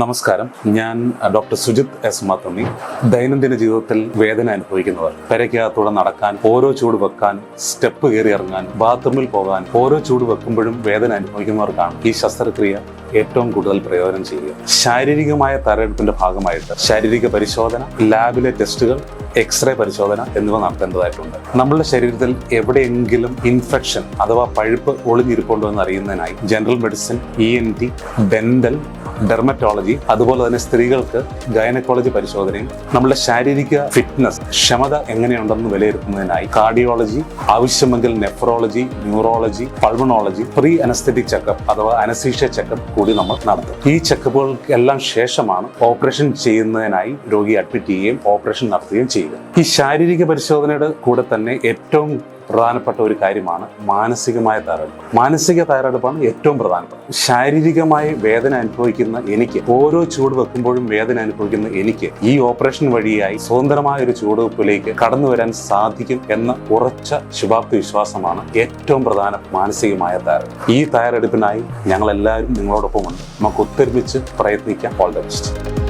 നമസ്കാരം. ഞാൻ doctor Sujith S മാത്തമ്മി ദൈനംദിന ജീവിതത്തിൽ വേദന അനുഭവിക്കുന്നവർ പെരയ്ക്കകത്തൂടെ നടക്കാൻ ഓരോ ചൂട് വെക്കാൻ സ്റ്റെപ്പ് കയറി ഇറങ്ങാൻ ബാത്റൂമിൽ പോകാൻ ഓരോ ചൂട് വെക്കുമ്പോഴും വേദന അനുഭവിക്കുന്നവർക്കാണ് ഈ ശസ്ത്രക്രിയ ഏറ്റവും കൂടുതൽ പ്രയോജനം ചെയ്യുക. ശാരീരികമായ തയ്യാറെടുപ്പിന്റെ ഭാഗമായിട്ട് ശാരീരിക പരിശോധന ലാബിലെ ടെസ്റ്റുകൾ എക്സ്റേ പരിശോധന എന്നിവ നടത്തേണ്ടതായിട്ടുണ്ട്. നമ്മളുടെ ശരീരത്തിൽ എവിടെയെങ്കിലും ഇൻഫെക്ഷൻ അഥവാ പഴുപ്പ് ഒളിഞ്ഞിരിപ്പുണ്ടോ എന്ന് അറിയുന്നതിനായി general medicine E N T dental dermatology അതുപോലെ തന്നെ സ്ത്രീകൾക്ക് ഗൈനക്കോളജി പരിശോധനയും നമ്മുടെ ശാരീരിക ഫിറ്റ്നസ് ക്ഷമത എങ്ങനെയുണ്ടെന്ന് വിലയിരുത്തുന്നതിനായി കാർഡിയോളജി ആവശ്യമെങ്കിൽ nephrology neurology pulmonology pre anaesthetic checkup അഥവാ അനസീഷ്യ ചെക്കപ്പ് കൂടി നമ്മൾ നടത്തും. ഈ ചെക്കപ്പുകൾക്ക് എല്ലാം ശേഷമാണ് ഓപ്പറേഷൻ ചെയ്യുന്നതിനായി രോഗിയെ അഡ്മിറ്റ് ചെയ്യുകയും ഓപ്പറേഷൻ നടത്തുകയും ചെയ്യുക. ഈ ശാരീരിക പരിശോധനയുടെ കൂടെ തന്നെ ഏറ്റവും പ്രധാനപ്പെട്ട ഒരു കാര്യമാണ് മാനസികമായ തയ്യാറെടുപ്പ് മാനസിക തയ്യാറെടുപ്പാണ് ഏറ്റവും പ്രധാനപ്പെട്ടത്. ശാരീരികമായി വേദന അനുഭവിക്കുന്ന എനിക്ക് ഓരോ ചൂട് വെക്കുമ്പോഴും വേദന അനുഭവിക്കുന്ന എനിക്ക് ഈ ഓപ്പറേഷൻ വഴിയായി സ്വതന്ത്രമായ ഒരു ചൂടുവെപ്പിലേക്ക് കടന്നു വരാൻ സാധിക്കും എന്ന ഉറച്ച ശുഭാപ്തി വിശ്വാസമാണ് ഏറ്റവും പ്രധാന മാനസികമായ തയ്യാറെടുപ്പ് ഈ തയ്യാറെടുപ്പിനായി ഞങ്ങൾ എല്ലാവരും നിങ്ങളോടൊപ്പമുണ്ട്. നമുക്ക് ഒത്തൊരുമിച്ച് പ്രയത്നിക്കാം. All the best